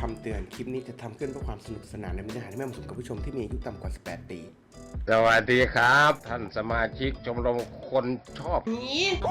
คำเตือน คลิปนี้จะทำขึ้นเพื่อความสนุกสนานและเนื้อหาที่ไม่เหมาะสมกับผู้ชมที่มีอายุต่ำกว่า 18 ปี สวัสดีครับ ท่านสมาชิกชมรมคนชอบ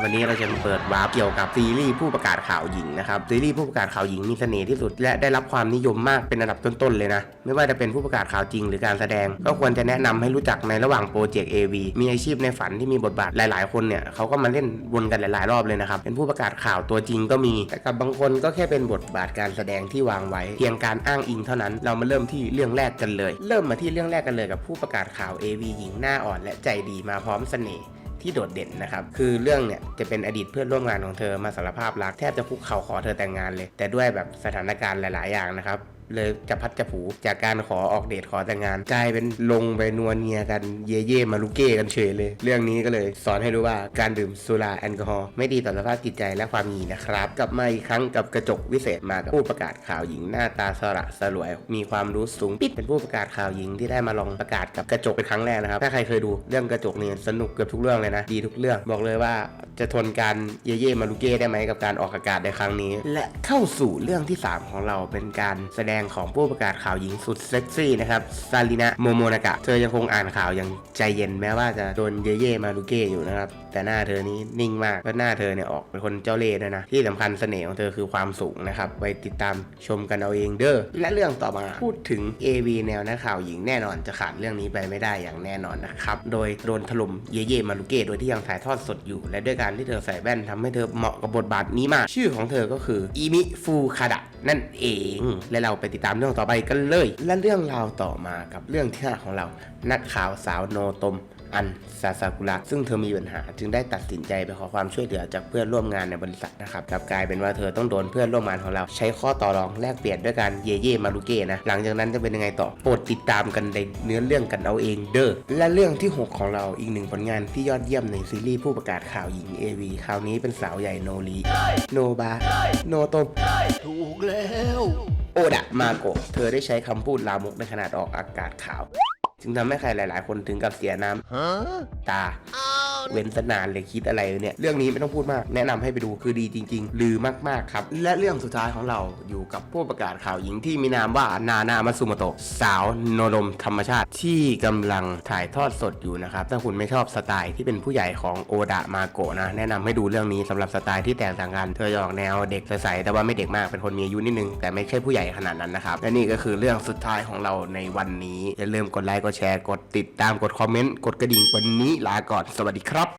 วันนี้เราจะเปิดวาร์ปเกี่ยวกับซีรีส์ผู้ประกาศข่าวหญิงนะครับซีรีส์ผู้ประกาศข่าวหญิงมีเสน่ห์ที่สุด และได้รับความนิยมมากเป็นอันดับต้นๆเลยนะ ไม่ว่าจะเป็นผู้ประกาศข่าวจริงหรือการแสดง ก็ควรจะแนะนำให้รู้จักในระหว่างโปรเจกต์ AV มีอาชีพในฝันที่มีบทบาทหลาย ๆ คนเนี่ยเขาก็มาเล่นวนกันหลาย ๆ รอบเลยนะครับเป็นผู้ประกาศข่าวตัวจริงก็มีแต่กับบางคนก็แค่เป็นบทบาทการแสดงที่วางไว้ เพียงการอ้างอิงเท่านั้น เรามาเริ่มที่เรื่องแรกกันเลย เริ่มมาที่เรื่องแรกกันเลยกับผู้ประกาศข่าว AV หญิงหน้าอ่อนและใจดีมาพร้อมเสน่ห์ที่โดดเด่นนะครับ คือเรื่องเนี่ยจะเป็นอดีตเพื่อนร่วมงานของเธอมาสารภาพรักแทบจะคุกเข่าขอเธอแต่งงานเลย แต่ด้วยแบบสถานการณ์หลาย ๆ อย่างนะครับ เลยจะพัดจะผูจากการขอออกเดทขอแต่งงาน กลายเป็นลงไปนัวเนียกันเย่เย่มาลูเก้กันเฉยเลย เรื่องนี้ก็เลยสอนให้รู้ว่าการดื่มสุราแอลกอฮอล์ไม่ดีต่อสภาพจิตใจและความหยีนะครับ กลับมาอีกครั้งกับกระจกวิเศษมากับผู้ประกาศข่าวหญิงหน้าตาสระสลวย มีความรู้สูงปิดเป็นผู้ประกาศข่าวหญิงที่ได้มาลองประกาศกับกระจกเป็นครั้งแรกนะครับถ้าใครเคยดูเรื่องกระจกเนี่ยสนุกเกือบทุกเรื่องเลยนะดีทุกเรื่องบอกเลยว่า จะทนการเย่เย่มาลูเก้ได้ไหมกับการออกอากาศในครั้งนี้ และเข้าสู่เรื่องที่ 3 ของเราเป็นการแสดงของผู้ประกาศข่าวหญิงสุดเซ็กซี่นะครับซาลินะโมโมนากะ เธอยังคงอ่านข่าวอย่างใจเย็นแม้ว่าจะโดนเย่เย่มาลูเก้อยู่นะครับแต่หน้าเธอนี้นิ่งมากและหน้าเธอเนี่ยออกเป็นคนเจ้าเล่ห์ด้วยนะที่สำคัญเสน่ห์ของเธอคือความสูงนะครับไปติดตามชมกันเอาเองเด้อและเรื่องต่อมาพูดถึง AV แนวนักข่าวหญิงแน่นอนจะขาดเรื่องนี้ไปไม่ได้อย่างแน่นอนนะครับโดยโดนถล่มเย่เย่มาลูเก้โดยที่ยังถ่ายทอดสดอยู่และด้วยการที่เธอใส่แว่นทำให้เธอเหมาะกับบทบาทนี้มาก ชื่อของเธอก็คืออิมิฟูคาดะนั่นเอง และเราไปติดตามเรื่องต่อไปกันเลย และเรื่องราวต่อมากับเรื่องที่ห้าของเรา นักข่าวสาวโนตม อันซาซากุระซึ่งเธอมีปัญหาจึงได้ตัดสินใจไปขอความช่วยเหลือจากเพื่อนร่วมงานในบริษัทนะครับกลับกลายเป็นว่าเธอต้องโดนเพื่อนร่วมงานของเรา ใช้ข้อต่อรองแลกเปลี่ยนด้วยการเย่เย่มารุเก้นะหลังจากนั้นจะเป็นยังไงต่อโปรดติดตามกันในเนื้อเรื่องกันเอาเองเด้อและเรื่องที่ 6 ของเราอีกหนึ่งผลงานที่ยอดเยี่ยมในซีรีส์ผู้ประกาศข่าวหญิง AV คราวนี้เป็นสาวใหญ่โนรีโนบาโนโตมถูกแล้ว โอดะมาโกะเธอได้ใช้คำพูดลามกในขนาดออกอากาศข่าว จึงทำให้ใครหลาย ๆ คนถึงกับเสียน้ำฮะตา เว้นสนานเลยคิดอะไรเนี่ย เรื่องนี้ไม่ต้องพูดมาก แนะนำให้ไปดูคือดีจริง ๆ ลือมากๆครับ และเรื่องสุดท้ายของเราอยู่กับผู้ประกาศข่าวหญิงที่มีนามว่านานามาซุโมโตะสาวโนดมธรรมชาติที่กำลังถ่ายทอดสดอยู่นะครับ ถ้าคุณไม่ชอบสไตล์ที่เป็นผู้ใหญ่ของโอดะมาโกะนะ แนะนำให้ดูเรื่องนี้สำหรับสไตล์ที่แตกต่างกัน เธอจะออกแนวเด็กใสๆแต่ว่าไม่เด็กมากเป็นคนมีอายุนิดนึง แต่ไม่ใช่ผู้ใหญ่ขนาดนั้นนะครับและนี่ก็คือเรื่องสุดท้ายของเราในวันนี้อย่าลืมกดไลค์กดแชร์กดติดตามกดคอมเมนต์กดกระดิ่งวันนี้ลาก่อนสวัสดีครับ